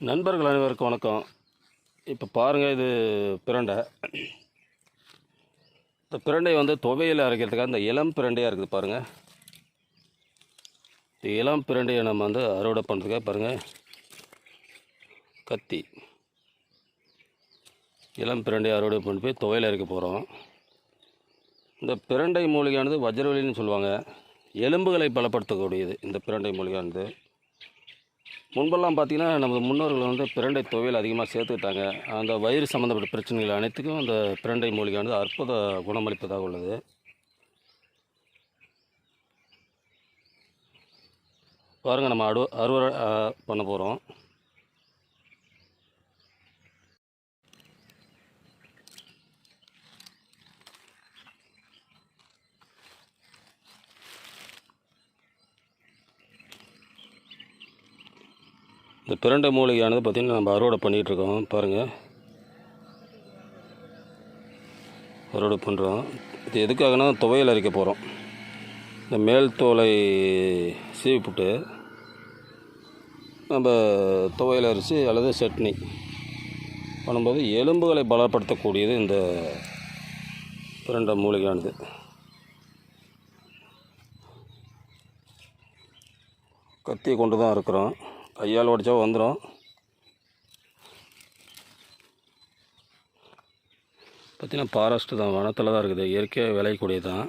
நண்பர்கள் அனைவருக்கும் வணக்கம். இப்போ பாருங்கள் இது பிரண்டை. இந்த பிரண்டை வந்து துவையில் அரைக்கிறதுக்காக இந்த இளம் பிரண்டையாக இருக்குது பாருங்கள் இந்த இளம் பிரண்டையை நம்ம வந்து அறுவடை பண்ணுறதுக்காக பாருங்கள் கத்தி. இளம் பிரண்டையை அறுவடை பண்ணி போய் துவையில் அரைக்க போகிறோம் இந்த பிரண்டை மூலிகையானது வஜ்ரவலின்னு சொல்லுவாங்க. எலும்புகளை பலப்படுத்தக்கூடியது இந்த பிரண்டை மூலிகையானது. முன்பெல்லாம் பார்த்தீங்கன்னா நமது முன்னோர்கள் வந்து பிரண்டை துவையில் அதிகமாக சேர்த்துக்கிட்டாங்க. அந்த வயிறு சம்மந்தப்பட்ட பிரச்சனைகள் அனைத்துக்கும் அந்த பிரண்டை மூலிகையானது அற்புத குணமளிப்பதாக உள்ளது. பாருங்கள் நம்ம அடு அறுவடை பண்ண போகிறோம் இந்த பிரண்டை மூலிகையானது பார்த்திங்கன்னா நம்ம அறுவடை பண்ணிகிட்டு இருக்கோம் பாருங்கள் அறுவடை பண்ணுறோம் இது எதுக்காகனா துவையல் அரைக்க போகிறோம் இந்த மேல் தோலை சீவிப்புட்டு நம்ம துவையல் அரிசி அல்லது சட்னி பண்ணும்போது எலும்புகளை பலப்படுத்தக்கூடியது இந்த பிரண்டை மூலிகையானது. கத்தியை கொண்டு தான் இருக்கிறோம் கையால் உடைச்சா வந்துடும் பார்த்தீங்கன்னா ஃபாரஸ்ட்டு தான் வனத்தில் தான் இருக்குது. இயற்கையாக விளையக்கூடியது தான்